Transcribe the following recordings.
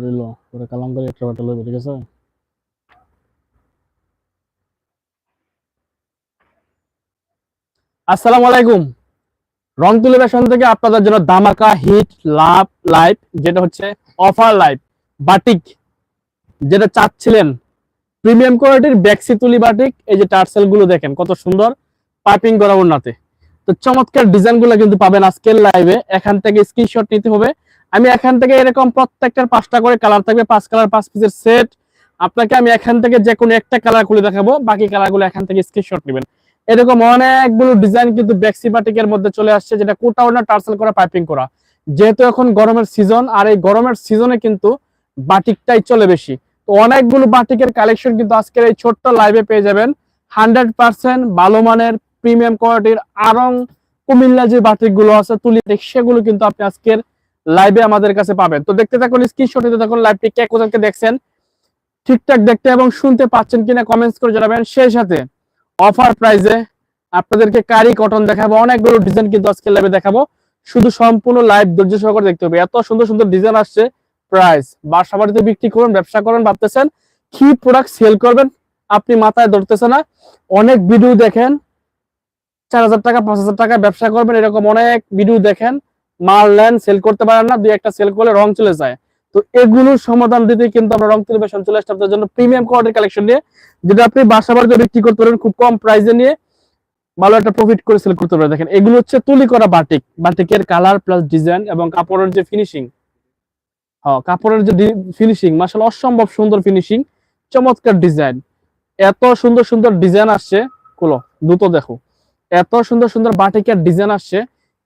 রইল পরে কালামকারি একটা বাটা লইবে, ঠিক আছে? আসসালামু আলাইকুম। রং তুলি ফ্যাশন থেকে আপনাদের জন্য দামাকা হিট লাভ লাইভ যেটা হচ্ছে অফার লাইভ বাটিক, যেটা চাচ্ছিলেন। প্রিমিয়াম কোয়ালিটির ব্যাক্সি তুলি বাটিক, এই যে টার্সেলগুলো দেখেন, কত সুন্দর, পাইপিং করা ওনাতে তো চমৎকার ডিজাইনগুলো কিন্তু পাবেন আজকের লাইভে এখান থেকে স্ক্রিনশট নিতে হবে। আমি এখান থেকে এরকম প্রত্যেকটার পাঁচটা করে কালার থাকবে, পাঁচ কালার পাঁচ পিসের সেট আপনাকে আমি এখান থেকে যে কোনো একটা কালার খুলে দেখাবো, বাকি কালারগুলো এখান থেকে স্ক্রিনশট নেবেন। এরকম অনেকগুলো ডিজাইন কিন্তু ব্যাক্সি বাটিকের মধ্যে চলে আসছে, যেটা কোটা ওনা টার্সেল করা পাইপিং করা। যেহেতু এখন গরমের সিজন আর এই গরমের সিজনে কিন্তু বাটিকটাই চলে বেশি। তো অনেকগুলো বাটিকের কালেকশন কিন্তু আজকের এই ছোট্ট লাইভে পেয়ে যাবেন। হান্ড্রেড পার্সেন্ট ভালো মানের প্রিমিয়াম কোয়ালিটির আরং কুমিল্লা যে বাটিকগুলো আছে, তুলি সেগুলো কিন্তু আপনি আজকের লাইভে আমাদের কাছে পাবেন। তো দেখতে থাকুন স্ক্রিনশট নিতে থাকুন লাইভটি কে কোথাকে দেখছেন, ঠিকঠাক দেখতে এবং শুনতে পাচ্ছেন কিনা কমেন্টস করে জানাবেন। সেই সাথে অফার প্রাইজে আপনাদেরকে কারি কটন দেখাবো, অনেকগুলো ডিজাইন কিন্তু আজকে লাইভে দেখাবো। শুধু সম্পূর্ণ লাইভ ধৈর্য সহকারে দেখতে হবে। এত সুন্দর সুন্দর ডিজাইন আসছে প্রাইস বাসা বাড়িতে বিক্রি করুন, ব্যবসা করুন, ভাবতেছেন, কি প্রোডাক্ট সেল করবেন, আপনি মাথায় ধরতেছে না। অনেক ভিডিও দেখেন চার হাজার টাকা, পাঁচ হাজার টাকা ব্যবসা করবেন, এরকম অনেক ভিডিও দেখেন। মাল নেন সেল করতে পারেন না, দুই একটা সেল করলে রং চলে যায়। তো এগুলোর সমাধান দিতে কিন্তু আমরা রং টেলিভিশন চলে আপনাদের জন্য প্রিমিয়াম কোয়ালিটির কালেকশন নিয়ে, যেটা আপনি বাসা বাড়িতে বিক্রি করতে পারেন খুব কম প্রাইসে নিয়ে ভালো একটা প্রফিট করে সেল করতে পারেন দেখেন, এগুলো হচ্ছে তুলি করা বাটিক বাটিকের কালার প্লাস ডিজাইন এবং কাপড়ের যে ফিনিশিং হ্যাঁ কাপড়ের যে ফিনিশিং মাসাল অসম্ভব সুন্দর ফিনিশিং চমৎকার ডিজাইন এত সুন্দর সুন্দর ডিজাইন আসছে কুলো দ্রুত দেখো। এত সুন্দর সুন্দর বাটিকের ডিজাইন আসছে,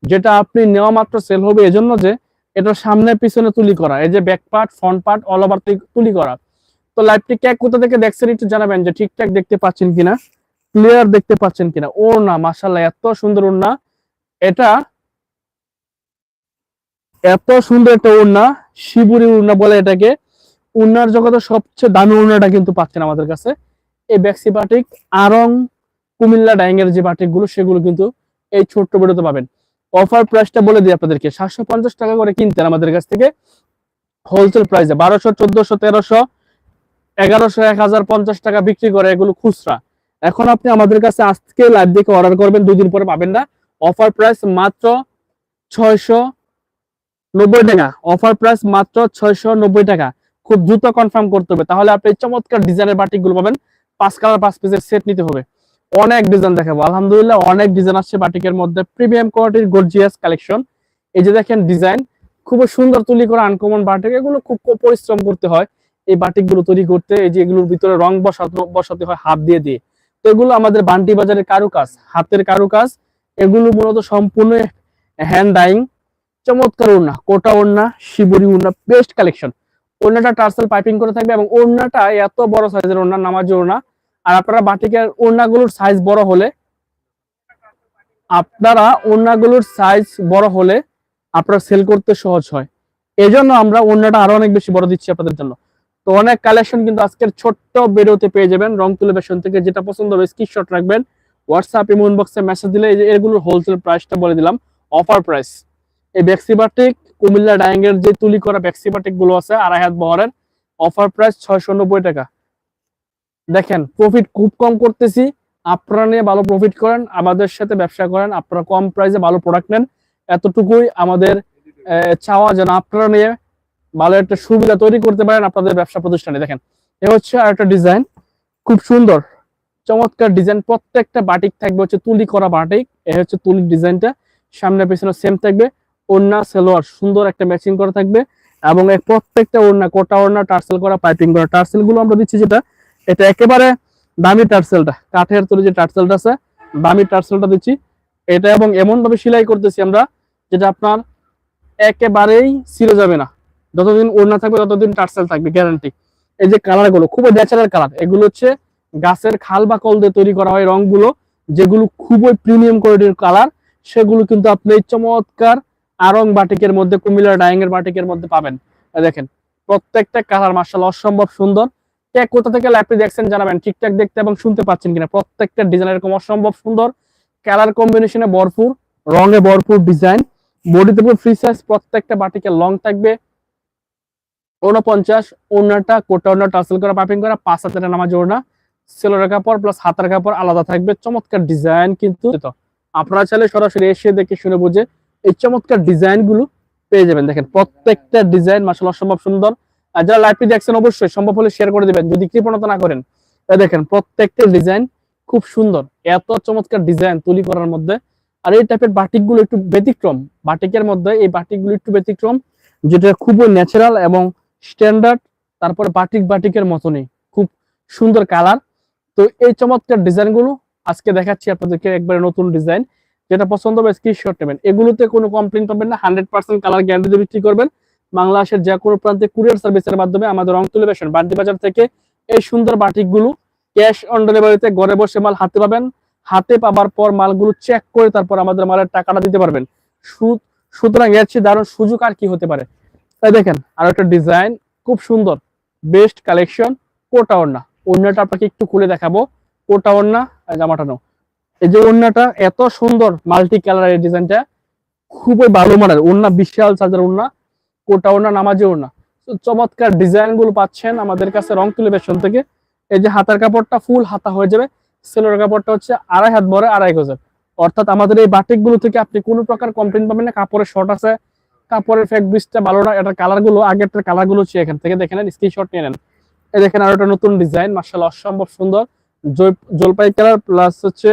যেটা আপনি নেওয়া মাত্র সেল হবে এজন্য যে এটা সামনে পিছনে তুলি করা, এই যে back part front part all over তুলি করা। তো লাইভটি কে কোথা থেকে দেখছেন একটু জানাবেন যে ঠিকঠাক দেখতে পাচ্ছেন কিনা ক্লিয়ার দেখতে পাচ্ছেন কিনা। ওর না মাসাল্লাহ এত সুন্দর ওড়না। এটা এত সুন্দর একটা ওড়না, শিবুরি উড়না বলে এটাকে। উড়নার জগতে সবচেয়ে দামি উড়নাটা কিন্তু পাচ্ছেন আমাদের কাছে। এই ব্যাক্সি বাটিক আরং কুমিল্লা ডাইংয়ের যে বাটিকগুলো সেগুলো কিন্তু এই ছোট্ট ভিডিওতে পাবেন। অফার প্রাইসটা বলে দিই আপনাদেরকে, সাতশো পঞ্চাশ টাকা করে কিনতেন আমাদের কাছ থেকে। হোলসেল প্রাইসে বারোশো, চোদ্দশো, তেরোশো, এগারোশো, এক হাজার পঞ্চাশ টাকা বিক্রি করে এগুলো খুচরা। এখন আপনি আমাদের কাছে আজকে লাইভ দেখে অর্ডার করবেন দুই দিন পরে পাবেন না। অফার প্রাইস মাত্র ছয়শো নব্বই টাকা। অফার প্রাইস মাত্র ছয়শো নব্বই টাকা। খুব দ্রুত কনফার্ম করতে হবে। তাহলে আপনি চমৎকার ডিজাইনের বাটিকগুলো পাবেন। পাঁচ কালার পাঁচ পিসের সেট নিতে হবে। অনেক ডিজাইন দেখাবো। আলহামদুলিল্লাহ, অনেক ডিজাইন আসছে বাটিকের মধ্যে। প্রিমিয়াম কোয়ালিটির গর্জিয়াস কালেকশন এই যে দেখেন ডিজাইন খুব সুন্দর তুলি করা আনকমন বাটিক এগুলো খুব পরিশ্রম করতে হয় এই বাটিকগুলো তৈরি করতে। এই যে এগুলোর ভিতরে রং বসাতে বসাতে হয় হাত দিয়ে দিয়ে। তো এগুলো আমাদের বান্টি বাজারের কারুকাজ, হাতের কারুকাজ। এগুলো মূলত সম্পূর্ণ হ্যান্ড ডাইং চমৎকার ওড়না, কোটা ওড়না, শিবরি ওড়না বেস্ট কালেকশন ওড়নাটা টার্সেল পাইপিং করে থাকবে এবং ওড়নাটা এত বড় সাইজের ওড়না, নামাজ ওড়না। আর আপনারা বাটিকের ওড়নাগুলোর সাইজ বড় হলে, আপনারা ওড়নাগুলোর সাইজ বড় হলে আপনারা সেল করতে সহজ হয়। এই জন্য আমরা ওড়নাটা আরও অনেক বেশি বড় দিচ্ছি আপনাদের জন্য। তো অনেক কালেকশন কিন্তু আজকের ছোট্ট বেরোতে পেয়ে যাবেন। রং তুলে বেশন থেকে যেটা পছন্দ হবে স্ক্রিনশট রাখবেন। হোয়াটসঅ্যাপ ইমো ইনবক্সে মেসেজ দিলে এই যে এগুলোর হোলসেল প্রাইসটা বলে দিলাম। অফার প্রাইস এই ব্যাক্সিবাটিক কুমিল্লা ডায়াঙ্গের যে তুলি করা ব্যাক্সিবাটিকগুলো আছে, আড়াই হাত বহরের অফার প্রাইস ছয়শো নব্বই টাকা। দেখেন প্রফিট খুব কম করতেছি। আপনারা নিয়ে ভালো প্রফিট করেন, আমাদের সাথে ব্যবসা করেন, আপনারা কম প্রাইসে ভালো প্রোডাক্ট নেন। এতটুকুই আমাদের চাওয়া যেন আপনারা নিয়ে ভালো একটা সুবিধা তৈরি করতে পারেন আপনাদের ব্যবসা প্রতিষ্ঠানে। দেখেন, এ হচ্ছে আর একটা ডিজাইন খুব সুন্দর, চমৎকার ডিজাইন প্রত্যেকটা বাটিক থাকবে হচ্ছে তুলি করা বাটিক এ হচ্ছে তুলির ডিজাইনটা সামনে পেছনে সেম থাকবে, ওড়না, সেলোয়ার, সুন্দর একটা ম্যাচিং করা থাকবে। এবং প্রত্যেকটা ওড়না, কোটা ওড়না, টার্সেল করা পাইপিং করা টার্সেলগুলো আমরা দিচ্ছি যেটা এটা একেবারে দামি টার্সেলটা কাঠের তৈরি যে টার্সেলটা আছে, দামি টার্সেলটা দিচ্ছি। এটা এবং এমন ভাবে সেলাই করতেছি আমরা, যেটা আপনার একেবারেই ছিঁড়ে যাবে না। যতদিন ওড়না থাকবে, ততদিন টার্সেল থাকবে গ্যারান্টি এই যে কালারগুলো খুবই ন্যাচারাল কালার এগুলো হচ্ছে গাছের খাল বা কল দিয়ে তৈরি করা হয় রংগুলো, যেগুলো খুবই প্রিমিয়াম কোয়ালিটির কালার সেগুলো কিন্তু আপনি চমৎকার আরং বাটিকের মধ্যে কুমিল্লা ডাইং এর বাটিকের মধ্যে পাবেন। দেখেন, প্রত্যেকটা কালার মার্শাল অসম্ভব সুন্দর। কে কোথা থেকে লাইভটি দেখছেন জানাবেন। ঠিকঠাক দেখতে এবং শুনতে পাচ্ছেন কিনা। প্রত্যেকটা ডিজাইন এরকম অসম্ভব সুন্দর। কালার কম্বিনেশনে ভরপুর, রঙে ভরপুর ডিজাইন। বডিতে পুরো ফ্রি সাইজ প্রত্যেকটা বাটিকে লং থাকবে। উনপঞ্চাশ ওনাটা কোটা ওনা টাসেল করা, পাইপিং করা, পাঁচ হাজারের নামাজ ওনা সেলোর কাপড় প্লাস হাতার কাপড় আলাদা থাকবে। চমৎকার ডিজাইন কিন্তু। আপনারা চাইলে সরাসরি এসে দেখে শুনে বুঝে এই চমৎকার ডিজাইনগুলো পেয়ে যাবেন। দেখেন, প্রত্যেকটা ডিজাইন মাসাল অসম্ভব সুন্দর। যারা লাইভটি দেখছেন, অবশ্যই সম্ভব হলে শেয়ার করে দিবেন। যদি কৃপণতা না করেন দেখেন, প্রত্যেকটা ডিজাইন খুব সুন্দর। এত চমৎকার ডিজাইন তুলি করার মধ্যে। আর এই টাইপের বাটিকগুলো একটু ব্যতিক্রম। বাটিকের মধ্যে এই বাটিকগুলো একটু ব্যতিক্রম, যেটা খুবই ন্যাচারাল এবং স্ট্যান্ডার্ড তারপরে বাটিক বাটিকের মতনই। খুব সুন্দর কালার তো এই চমৎকার ডিজাইনগুলো আজকে দেখাচ্ছি আপনাদেরকে একবারে নতুন ডিজাইন যেটা পছন্দ হবে স্ক্রিনশট নেবেন। এগুলোতে কোনো কমপ্লেন পাবেন না। হান্ড্রেড পার্সেন্ট কালার গ্যারান্টি দিয়ে বিক্রি করবেন। বাংলাদেশের যে কোনো প্রান্তে কুরিয়ার সার্ভিসের মাধ্যমে আমাদের রং তুলিবেশন বান্টি বাজার থেকে এই সুন্দর বাটিকগুলো ক্যাশ অন ডেলিভারিতে ঘরে বসে মাল হাতে পাবেন। হাতে পাবার পর মালগুলো চেক করে তারপর আমাদের মালের টাকাটা দিতে পারবেন। সুতরাং এর চেয়ে দারুণ সুযোগ আর কি হতে পারে? তাই দেখেন, আর একটা ডিজাইন খুব সুন্দর। বেস্ট কালেকশন কোটা ওড়না। ওড়নাটা আপনাকে একটু খুলে দেখাবো। কোটা ওড়না আর জামাটা নাও। এই যে ওড়নাটা, এত সুন্দর মাল্টি কালার এই ডিজাইনটা খুবই ভালো মানের। ওড়না বিশাল সাইজের ওড়না। কোটা না নামাজি ওড়না তো চমৎকার ডিজাইনগুলো পাচ্ছেন আমাদের কাছে রং তুলে বেশন থেকে। এই যে হাতার কাপড়টা ফুল হাতা হয়ে যাবে, সেলোর কাপড়টা হচ্ছে আড়াই হাত বড়, আড়াই গজের। অর্থাৎ আমাদের এই বাটিকগুলো থেকে আপনি কোনো প্রকার কমপ্লেন পাবেন না, কাপড়ের শর্ট আছে, কাপড়ের ফ্যাব্রিক্সটা ভালো না, এটার কালারগুলো আগেরটার কালারগুলো হচ্ছে এখান থেকে দেখে নেন স্ক্রিনশট নিয়ে নেন। এই দেখেন আর একটা নতুন ডিজাইন মার্শাল্লাহ অসম্ভব সুন্দর। জল- জলপাই কালার প্লাস হচ্ছে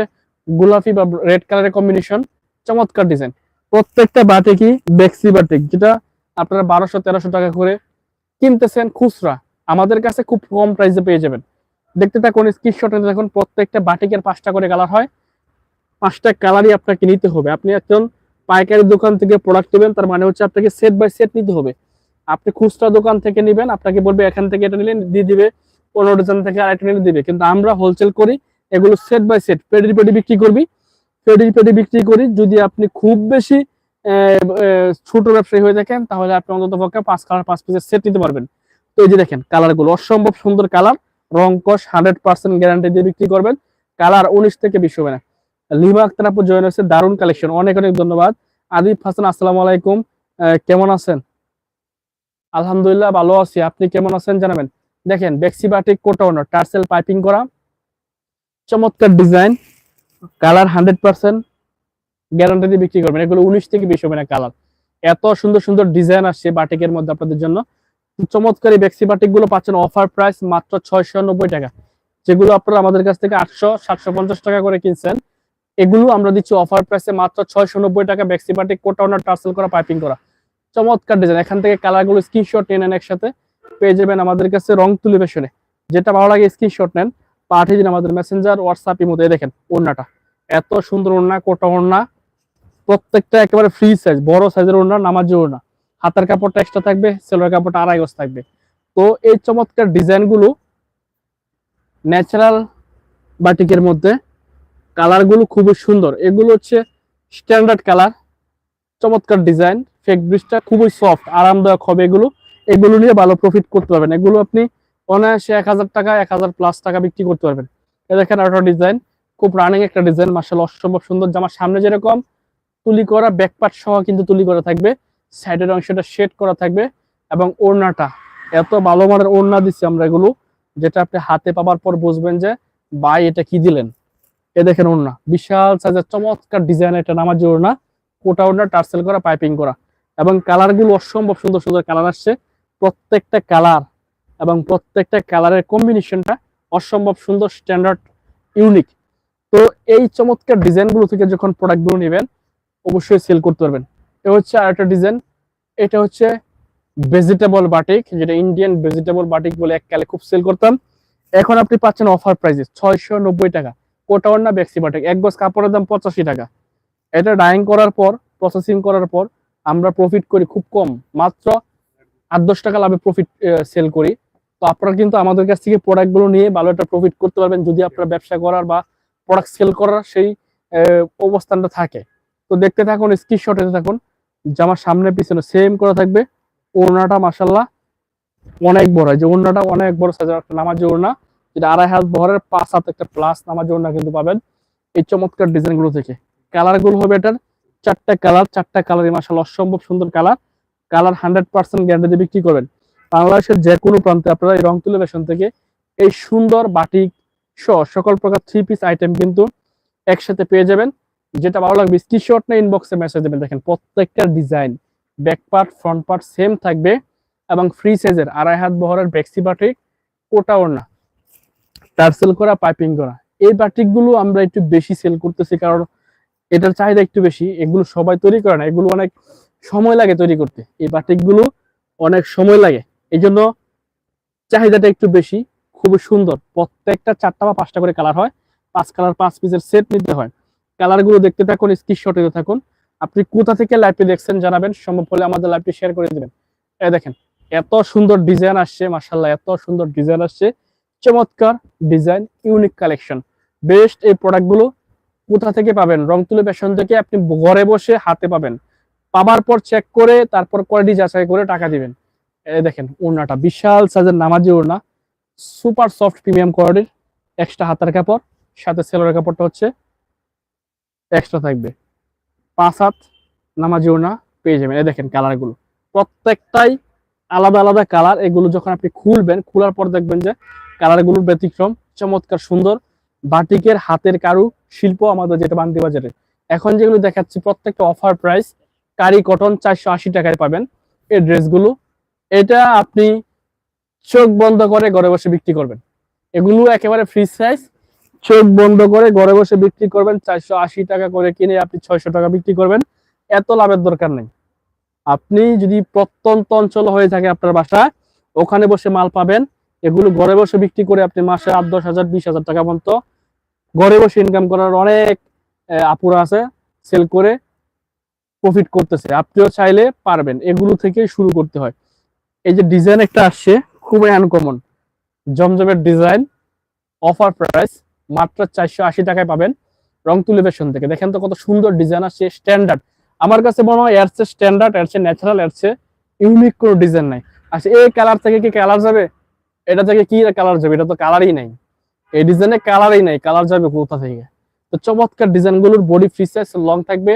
গোলাপি বা রেড কালারের কম্বিনেশন চমৎকার ডিজাইন প্রত্যেকটা বাটিকই বেক্সি বাটিক যেটা আপনারা বারোশো, তেরোশো টাকা করে কিনতেছেন খুচরা। আমাদের কাছে খুব কম প্রাইসে পেয়ে যাবেন। দেখতে থাকুন স্ক্রিনশটে দেখুন প্রত্যেকটা বাটিকের পাঁচটা করে কালার হয়। পাঁচটা কালারই আপনাকে নিতে হবে। আপনি একজন পাইকারি দোকান থেকে প্রোডাক্ট নেবেন, তার মানে হচ্ছে আপনাকে সেট বাই সেট নিতে হবে। আপনি খুচরা দোকান থেকে নেবেন, আপনাকে বলবে এখান থেকে এটা নিলে দিয়ে দিবে, পনেরো ডজন থেকে আরেকটা নিলে দিবে। কিন্তু আমরা হোলসেল করি, এগুলো সেট বাই সেট পেডি পেডি বিক্রি করবি পেডি পেডি বিক্রি করি, যদি আপনি খুব বেশি ছোট ব্যবসায়ী হয়ে থাকেন, তাহলে আপনি অন্তত পক্ষে পাঁচ কালার পাঁচ পিসের সেট নিতে পারবেন। তো এই যে দেখেন কালারগুলো, অসম্ভব সুন্দর কালার রং কস হান্ড্রেড পার্সেন্ট গ্যারান্টি দিয়ে বিক্রি করবেন। কালার উনিশ থেকে বিশ হবে না। লিমা আক্তার আপু জয়েন হয়েছে, দারুণ কালেকশন অনেক অনেক ধন্যবাদ। আদিফ হাসান, আসসালামু আলাইকুম। কেমন আছেন? আলহামদুলিল্লাহ ভালো আছি, আপনি কেমন আছেন জানাবেন? দেখেন বেক্সি বাটিক কোটাউন টার্সেল পাইপিং করা, চমৎকার design colour hundred percent guarantee দিয়ে বিক্রি করবেন। এগুলো উনিশ থেকে বিশ হবে না কালার। এত সুন্দর সুন্দর ডিজাইন আসছে বাটিকের মধ্যে আপনাদের জন্য। চমৎকার বেক্সি বাটিকগুলো পাচ্ছেন অফার প্রাইস মাত্র ছয়শো নব্বই টাকা। যেগুলো আপনারা আমাদের কাছ থেকে আটশো, সাতশো টাকা করে কিনছেন, এগুলো আমরা দিচ্ছি অফার প্রাইসে মাত্র ছয়শো নব্বই টাকা বেক্সি বাটিক কোটাউনার টার্সেল করা, পাইপিং করা। চমৎকার ডিজাইন। এখান থেকে কালারগুলো স্ক্রিনশট নিয়ে নেন একসাথে। পেয়ে যাবেন আমাদের কাছে রং তুলি বেশনে যেটা ভালো লাগে স্ক্রিনশট নেন। পাঠিয়ে দিন আমাদের মেসেঞ্জার হোয়াটসঅ্যাপ ইমোতে। এই দেখেন ওড়নাটা। এত সুন্দর ওড়না, কোটা ওড়না। প্রত্যেকটা একেবারে ফ্রি সাইজ বড় সাইজের ওড়না, নামাজি ওড়না। হাতার কাপড়টা এক্সট্রা থাকবে সেলোর কাপড়টা আড়াই গজ থাকবে। তো এই চমৎকার ডিজাইনগুলো ন্যাচারাল বাটিকের মধ্যে কালারগুলো খুবই সুন্দর। এগুলো হচ্ছে স্ট্যান্ডার্ড কালার চমৎকার ডিজাইন ফেক ব্রিজটা খুবই সফট আরামদায়ক হবে এগুলো। এগুলো নিয়ে ভালো প্রফিট করতে পারবেন। এগুলো আপনি অনায়াসে এক হাজার টাকা, এক হাজার প্লাস টাকা বিক্রি করতে পারবেন। এ দেখেন আরেকটা ডিজাইন খুব রানিং একটা ডিজাইন মার্শাল অসম্ভব সুন্দর। জামার সামনে যেরকম তুলি করা ব্যাকপার্ট সহ কিন্তু তুলি করা থাকবে। সাইডের অংশটা শেড করা থাকবে এবং ওড়নাটা। এত ভালো মানের ওড়না দিচ্ছি আমরা এগুলো, যেটা আপনি হাতে পাবার পর বুঝবেন যে, ভাই, এটা কি দিলেন? এ দেখেন ওড়না। বিশাল সাইজের চমৎকার ডিজাইন একটা নামাজি ওড়না। কোটা ওড়না টার্সেল করা পাইপিং করা। এবং কালারগুলো অসম্ভব সুন্দর সুন্দর কালার আসছে। প্রত্যেকটা কালার এবং প্রত্যেকটা কালারের কম্বিনেশনটা অসম্ভব সুন্দর স্ট্যান্ডার্ড ইউনিক তো এই চমৎকার ডিজাইনগুলো থেকে যখন প্রোডাক্টগুলো নেবেন অবশ্যই সেল করতে পারবেন। এ হচ্ছে আর একটা ডিজাইন এটা হচ্ছে ভেজিটেবল বাটিক যেটা ইন্ডিয়ান ভেজিটেবল বাটিক বলে এককালে খুব সেল করতাম। এখন আপনি পাচ্ছেন অফার প্রাইসে ছয়শো নব্বই টাকা। কোটাওয়ার না বেক্সি বাটিক এক গজ কাপড়ের দাম পঁচাশি টাকা। এটা ডাইং করার পর প্রসেসিং করার পর আমরা প্রফিট করি খুব কম। মাত্র আট দশ টাকা লাভে প্রফিট সেল করি। তো আপনারা কিন্তু আমাদের কাছ থেকে প্রোডাক্টগুলো নিয়ে ভালো একটা প্রফিট করতে পারবেন যদি আপনারা ব্যবসা করার বা প্রোডাক্ট সেল করার সেই অবস্থানটা থাকে। তো দেখতে থাকুন স্ক্রিনশটে থাকুন, জামার সামনে পিছনে সেম করা থাকবে। ওড়নাটা মাসাল্লাহ অনেক বড় যে ওড়নাটা অনেক বড় সাইজের একটা নামাজ ওড়না, যেটা আড়াই হাত বহরের পাঁচ হাত একটা প্লাস নামাজ ওড়না কিন্তু পাবেন। এই চমৎকার ডিজাইনগুলো থেকে কালারগুলো হবে এটার চারটা কালার চারটা কালারই মাসাল্লাহ অসম্ভব সুন্দর colour colour hundred percent guarantee বিক্রি করবেন। বাংলাদেশের যে কোনো প্রান্তে আপনারা এই রং তুলে ফ্যাশন থেকে এই সুন্দর বাটিক সহ সকল প্রকার থ্রি পিস আইটেম কিন্তু একসাথে পেয়ে যাবেন। যেটা ভালো লাগবে স্ক্রিনশট না ইনবক্সে মেসেজ দেবেন। দেখেন, প্রত্যেকটা design back part front part same থাকবে এবং ফ্রি সাইজের আড়াই হাত বহরের ব্যাক্সি বাটিক ওটা ওর না টার্সেল করা পাইপিং করা। এই বাটিকগুলো আমরা একটু বেশি সেল করতেছি কারণ এটার চাহিদা একটু বেশি। এগুলো সবাই তৈরি করে না, এগুলো অনেক সময় লাগে তৈরি করতে। এই বাটিকগুলো অনেক সময় লাগে। এই জন্য চাহিদাটা একটু বেশি, খুবই সুন্দর। প্রত্যেকটা চারটা বা পাঁচটা করে কালার হয়। পাঁচ কালার পাঁচ পিসের সেট নিতে হয়। কালারগুলো দেখতে থাকুন স্ক্রিনশট নিতে থাকুন। আপনি কোথা থেকে লাইভটি দেখছেন জানাবেন, সম্ভব হলে আমাদের লাইভটি শেয়ার করে দিবেন। এই দেখেন, এত সুন্দর ডিজাইন আসছে মার্শাল্লাহ এত সুন্দর ডিজাইন আসছে। চমৎকার ডিজাইন ইউনিক কালেকশন বেস্ট এই প্রোডাক্টগুলো কোথা থেকে পাবেন? রং তুলে ফ্যাশন থেকে আপনি ঘরে বসে হাতে পাবেন। পাবার পর চেক করে, তারপর কোয়ালিটি যাচাই করে টাকা দিবেন। এই দেখেন, ওড়নাটা বিশাল সাইজের নামাজি ওড়না। সুপার সফট প্রিমিয়াম কোয়ালিটির এক্সট্রা হাতার কাপড়, সাথে সেলোর কাপড়টা হচ্ছে এক্সট্রা থাকবে। পাঁচ হাত নামাজি ওড়না পেয়ে যাবেন। এই দেখেন কালারগুলো প্রত্যেকটাই আলাদা আলাদা কালার এগুলো যখন আপনি খুলবেন, খোলার পর দেখবেন যে কালারগুলোর ব্যতিক্রম, চমৎকার, সুন্দর। বাটিকের হাতের কারু শিল্প আমাদের যেটা বান্দি বাজারে। এখন যেগুলো দেখাচ্ছি, প্রত্যেকটা অফার প্রাইস কারি কটন চারশো আশি টাকায় পাবেন এই ড্রেসগুলো এটা আপনি চোখ বন্ধ করে ঘরে বসে বিক্রি করবেন। এগুলো একেবারে ফ্রি সাইজ চোখ বন্ধ করে ঘরে বসে বিক্রি করবেন চারশো আশি টাকা করে কিনে আপনি ছয়শো টাকা বিক্রি করবেন। এত লাভের দরকার নেই। আপনি যদি প্রত্যন্ত অঞ্চল হয়ে থাকে আপনার বাসায় ওখানে বসে মাল পাবেন। এগুলো ঘরে বসে বিক্রি করে আপনি মাসে আট, দশ হাজার, বিশ হাজার টাকা পর্যন্ত ঘরে বসে ইনকাম করার অনেক আপুরা আছে সেল করে প্রফিট করতেছে। আপনিও চাইলে পারবেন। এগুলো থেকে শুরু করতে হয়। এই যে ডিজাইন একটা আসছে, খুবই আনকমন জমজমের ডিজাইন অফার প্রাইস মাত্র চারশো আশি টাকায় পাবেন রং তুলি ফ্যাশন থেকে। দেখেন তো কত সুন্দর ডিজাইন আসছে স্ট্যান্ডার্ড আমার কাছে মনে হয় এর চেয়ে স্ট্যান্ডার্ড এর চেয়ে ন্যাচারাল এর চেয়ে ইউনিক কোনো ডিজাইন নাই। আচ্ছা এই কালার থেকে কি কালার যাবে? এটা থেকে কি কালার যাবে? এটা তো কালারই নাই। এই ডিজাইনে কালারই নাই কালার যাবে কোথা থেকে? তো চমৎকার ডিজাইনগুলোর বডি ফ্রি সাইজ লং থাকবে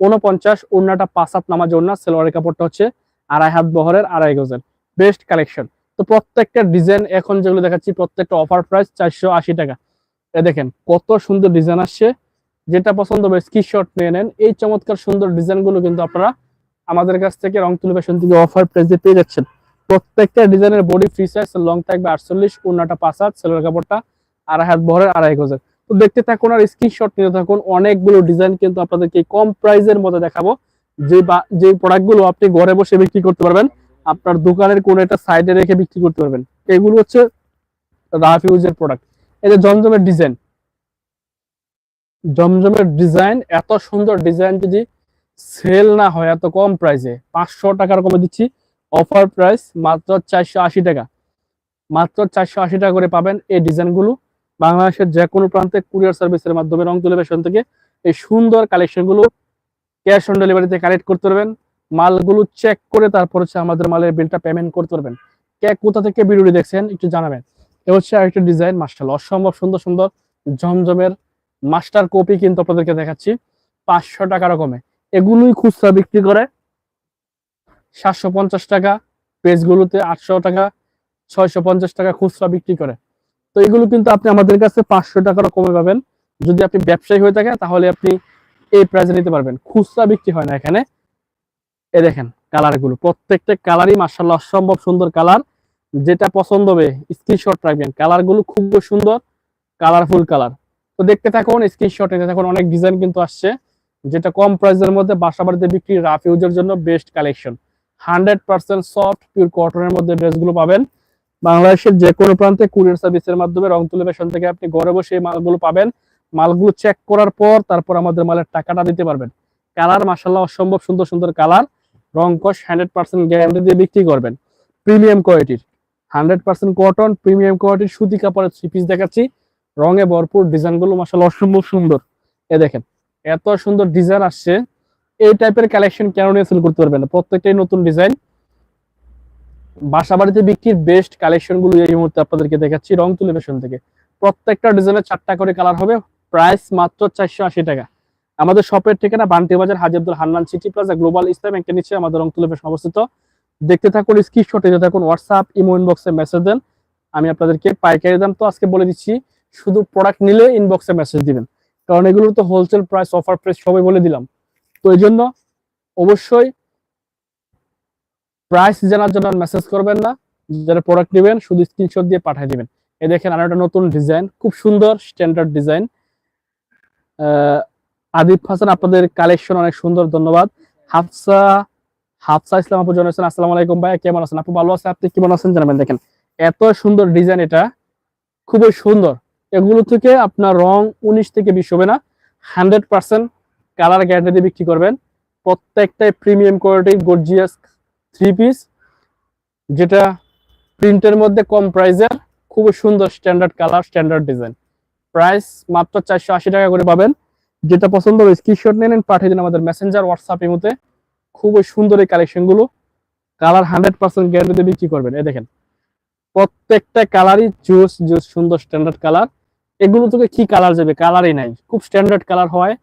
উনপঞ্চাশ ওড়নাটা পাঁচ হাত নামাজ ওড়না, সেলোয়ারের কাপড়টা হচ্ছে আড়াই হাত বহরের, আড়াই গজের। বেস্ট কালেকশন তো প্রত্যেকটা ডিজাইন এখন যেগুলো দেখাচ্ছি, প্রত্যেকটা অফার প্রাইস চারশো আশি টাকা। দেখেন, কত সুন্দর ডিজাইন আসছে। যেটা পছন্দ হবে স্ক্রিনশট নিয়ে নেন। এই চমৎকার সুন্দর ডিজাইনগুলো কিন্তু আপনারা আমাদের কাছ থেকে রং তুলি ফ্যাশন থেকে অফার প্রাইসে পেয়ে যাচ্ছেন। প্রত্যেকটা ডিজাইনের বডি ফ্রি সাইজ লং থাকবে আটচল্লিশ, ওড়নাটা পাঁচ হাত সেলোয়ার কাপড়টা আড়াই হাত বহরের আড়াই গজের। তো দেখতে থাকুন আর স্ক্রিনশট নিতে থাকুন, অনেকগুলো ডিজাইন কিন্তু আপনাদেরকে কম প্রাইজের মধ্যে দেখাবো। যে যে প্রোডাক্টগুলো আপনি ঘরে বসে বিক্রি করতে পারবেন, আপনার দোকানের কোনো একটা সাইডে রেখে বিক্রি করতে পারবেন। এগুলো হচ্ছে রাফ ইউজের প্রোডাক্ট এই যে জমজমের ডিজাইন। জমজমের ডিজাইন, এত সুন্দর ডিজাইন যদি সেল না হয়, এত কম প্রাইসে, পাঁচশো টাকার কমে দিচ্ছি, অফার প্রাইস মাত্র চারশো আশি টাকা। মাত্র চারশো আশি টাকা করে পাবেন এই ডিজাইনগুলো। বাংলাদেশের যে কোনো প্রান্তে কুরিয়ার সার্ভিসের মাধ্যমে রং তুলে ফ্যাশন থেকে এই সুন্দর কালেকশনগুলো ক্যাশ অন ডেলিভারিতে কালেক্ট করতে পারবেন। মালগুলো চেক করে তারপর হচ্ছে আমাদের মালের বিলটা পেমেন্ট করতে পারবেন। কে কোথা থেকে ভিডিওটি দেখছেন একটু জানাবেন। এ হচ্ছে আরেকটা ডিজাইন মাস্টার অসম্ভব সুন্দর সুন্দর, জমজমের মাস্টার কপি কিন্তু আপনাদেরকে দেখাচ্ছি। পাঁচশো টাকা রকমে। এগুলোই খুচরা বিক্রি করে। সাতশো পঞ্চাশ টাকা, পেজগুলোতে আটশো টাকা, ছয়শো পঞ্চাশ টাকা খুচরা বিক্রি করে। তো এগুলো কিন্তু আপনি আমাদের কাছে পাঁচশো টাকা কমে পাবেন। যদি আপনি ব্যবসায়ী হয়ে থাকেন, তাহলে আপনি এই প্রাইসে নিতে পারবেন। খুচরা বিক্রি হয় না এখানে। এ দেখেন কালারগুলো। প্রত্যেকটা কালারই মার্শাল্লাহ অসম্ভব সুন্দর কালার যেটা পছন্দ হবে স্ক্রিনশট রাখবেন। কালারগুলো খুব সুন্দর কালারফুল কালার তো দেখতে থাকুন স্ক্রিনশট নিতে থাকুন অনেক ডিজাইন কিন্তু আসছে। যেটা কম প্রাইসের মধ্যে বাসা বাড়িতে বিক্রি রাফ ইউজের জন্য best collection hundred percent soft pure কটনের মধ্যে ড্রেসগুলো পাবেন। বাংলাদেশের যে কোনো প্রান্তে কুরিয়ার সার্ভিসের মাধ্যমে রং তুলে ফ্যাশন থেকে আপনি ঘরে বসে এই মালগুলো পাবেন। মালগুলো চেক করার পর তারপর আমাদের মালের টাকাটা দিতে পারবেন। কালার মাসাল্লাহ অসম্ভব সুন্দর সুন্দর কালার রং কস হান্ড্রেড পার্সেন্ট গ্যারান্টি দিয়ে বিক্রি করবেন। প্রিমিয়াম কোয়ালিটির হান্ড্রেড পার্সেন্ট কটন প্রিমিয়াম কোয়ালিটির সুতি কাপড়ের থ্রি পিস দেখাচ্ছি। রঙে ভরপুর ডিজাইনগুলো মাসাল্লাহ অসম্ভব সুন্দর। এ দেখেন, এত সুন্দর ডিজাইন আসছে। এই টাইপের কালেকশন কেন নিয়ে সেল করতে পারবেন প্রত্যেকটাই নতুন ডিজাইন বাসা বাড়িতে বিক্রির বেস্ট কালেকশনগুলো এই মুহূর্তে আপনাদেরকে দেখাচ্ছি রং তুলে ফ্যাশন থেকে। প্রত্যেকটা ডিজাইনের চারটা করে কালার হবে প্রাইস মাত্র চারশো আশি টাকা। আমাদের শপের ঠিকানা Banti Bazar Haji Abdul Hannan city plaza global Islam ব্যাংকের নিচে আমাদের রং তুলে ফ্যাশন অবস্থিত। দেখতে থাকুন স্ক্রিনশটে যদি থাকুন হোয়াটসঅ্যাপ ইমো ইনবক্সে মেসেজ দেন। আমি আপনাদেরকে পাইকারি দাম তো আজকে বলে দিচ্ছি, শুধু প্রোডাক্ট নিলে ইনবক্সে মেসেজ দিবেন। কারণ এগুলো তো হোলসেল প্রাইস অফার প্রাইস সবাই বলে দিলাম। তো এই জন্য অবশ্যই প্রাইস জানার জন্য মেসেজ করবেন না। যারা প্রোডাক্ট নেবেন, শুধু স্ক্রিনশট দিয়ে পাঠিয়ে দিবেন। এই দেখেন আর একটা নতুন ডিজাইন খুব সুন্দর স্ট্যান্ডার্ড ডিজাইন আদিফ হাসান, আপনাদের কালেকশন অনেক সুন্দর, ধন্যবাদ। হাফসা হাফসা ইসলাম আপু জানাচ্ছেন আসসালামু আলাইকুম ভাই, কেমন আছেন? আপু ভালো আছে আপনি কেমন আছেন? জানাবেন, দেখেন। এত সুন্দর ডিজাইন এটা, খুবই সুন্দর। এগুলো থেকে আপনার রং উনিশ থেকে বিশ হবে না, হান্ড্রেড পার্সেন্ট কালার গ্যারান্টি বিক্রি করবেন। প্রত্যেকটাই premium quality, gorgeous three piece, যেটা প্রিন্টের মধ্যে কম প্রাইসের, খুবই সুন্দর standard colour, standard design. Price মাত্র চারশো আশি টাকা করে পাবেন। যেটা পছন্দ হবে, স্ক্রিনশট নেন, পাঠিয়ে দিন আমাদের মেসেঞ্জার, হোয়াটসঅ্যাপ ইমোতে। খুবই সুন্দর এই কালেকশনগুলো। কালার হান্ড্রেড পার্সেন্ট গ্যারান্টি বিক্রি করবেন। এই দেখেন, প্রত্যেকটা কালারই জুস জুস সুন্দর স্ট্যান্ডার্ড কালার এগুলো থেকে কি কালার যাবে? কালারই নাই। খুব স্ট্যান্ডার্ড কালার হয়।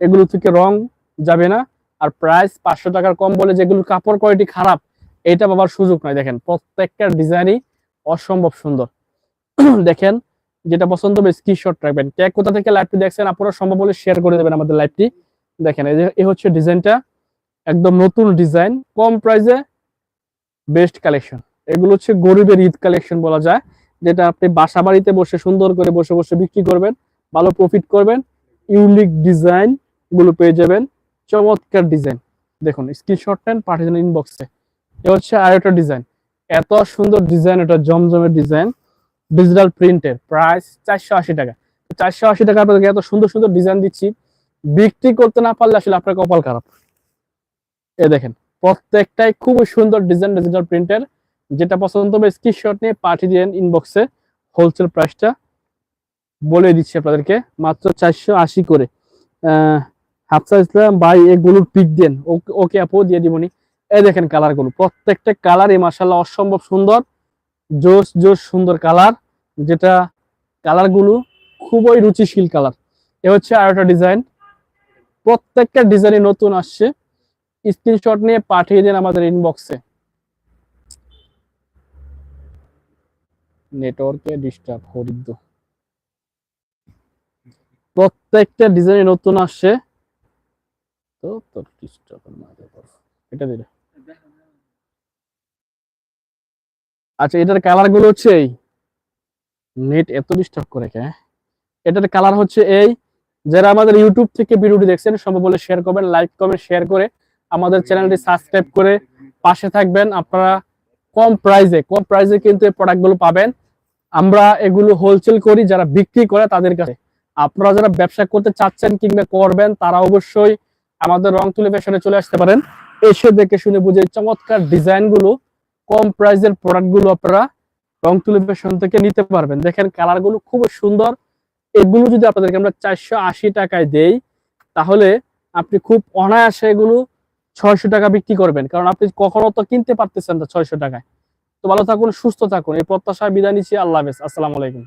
এগুলো থেকে রং যাবে না। আর প্রাইস পাঁচশো টাকার কম বলে যেগুলো কাপড় কোয়ালিটি খারাপ, এটা পাবার সুযোগ নয় দেখেন, প্রত্যেকটা ডিজাইনই অসম্ভব সুন্দর। দেখেন, যেটা পছন্দ হবে স্ক্রিনশট রাখবেন। কে কোথা থেকে লাইভটি দেখছেন, আপনারা সম্ভব হলে শেয়ার করে দেবেন আমাদের লাইভটি দেখেন, এই হচ্ছে ডিজাইনটা একদম নতুন ডিজাইন, কম প্রাইসে বেস্ট কালেকশন এগুলো হচ্ছে গরিবের ঈদ কালেকশন বলা যায়, যেটা আপনি বাসা বাড়িতে বসে সুন্দর করে বসে বসে বিক্রি করবেন, ভালো প্রফিট করবেন ইউনিক ডিজাইনগুলো পেয়ে যাবেন, চমৎকার ডিজাইন দেখুন স্ক্রিনশট নেন, পাঠিয়ে দেন ইনবক্সে এ। হচ্ছে আর একটা ডিজাইন এত সুন্দর ডিজাইন এটা জমজমের ডিজাইন ডিজিটাল প্রিন্টের প্রাইস চারশো আশি টাকা। চারশো আশি টাকা আপনাদেরকে এত সুন্দর সুন্দর ডিজাইন দিচ্ছি। বিক্রি করতে না পারলে আসলে আপনার কপাল খারাপ। এ দেখেন, প্রত্যেকটাই খুবই সুন্দর ডিজাইন ডিজিটাল প্রিন্টের যেটা পছন্দ হবে স্ক্রিনশট নিয়ে পাঠিয়ে দিন ইনবক্সে হোলসেল প্রাইসটা বলে দিচ্ছি আপনাদেরকে, মাত্র চারশো আশি করে। হাফসা ইসলাম ভাই এগুলোর পিক দেন। ওকে- আপু দিয়ে দিবনি এ দেখেন কালারগুলো, প্রত্যেকটা কালারই মাসাল্লাহ অসম্ভব সুন্দর। জোস জোস সুন্দর কালার যেটা কালারগুলো খুবই রুচিশীল কালার এ হচ্ছে আর একটা ডিজাইন প্রত্যেকটা ডিজাইনই নতুন আসছে। স্ক্রিনশট নিয়ে পাঠিয়ে দিন আমাদের ইনবক্সে নেটওয়ার্কে ডিস্টার্ব হরিদ্র প্রত্যেকটা ডিজাইন নতুন আসছে। তো তোর ডিস্টার্ব এটা দিলে। আচ্ছা এটার কালারগুলো হচ্ছে এই। নেট এত ডিস্টার্ব করে কে? এটার কালার হচ্ছে এই। যারা আমাদের ইউটিউব থেকে ভিডিওটি দেখছেন সম্ভব বলে শেয়ার করবেন লাইক করবেন শেয়ার করে আমাদের চ্যানেলটি সাবস্ক্রাইব করে পাশে থাকবেন। আপনারা কম প্রাইজে কম প্রাইসে কিন্তু এই প্রোডাক্টগুলো পাবেন। আমরা এগুলো হোলসেল করি, যারা বিক্রি করে তাদের কাছে। আপনারা যারা ব্যবসা করতে চাচ্ছেন কিংবা করবেন, তারা অবশ্যই আমাদের রং তুলে ফ্যাশনে চলে আসতে পারেন। এসে দেখে শুনে বুঝে চমৎকার ডিজাইনগুলো কম প্রাইসের প্রোডাক্টগুলো আপনারা রং তুলে ফ্যাশন থেকে নিতে পারবেন। দেখেন কালারগুলো খুব সুন্দর। এগুলো যদি আপনাদেরকে আমরা চারশো আশি টাকায় দেই, তাহলে আপনি খুব অনায়াসে এগুলো ছয়শো টাকা বিক্রি করবেন। কারণ আপনি কখনো তো কিনতে পারতেছেন না ছয়শো টাকায়। তো ভালো থাকুন, সুস্থ থাকুন। এই প্রত্যাশায় বিদায় নিচ্ছি। আল্লাহ হাফেজ। আসসালামু আলাইকুম।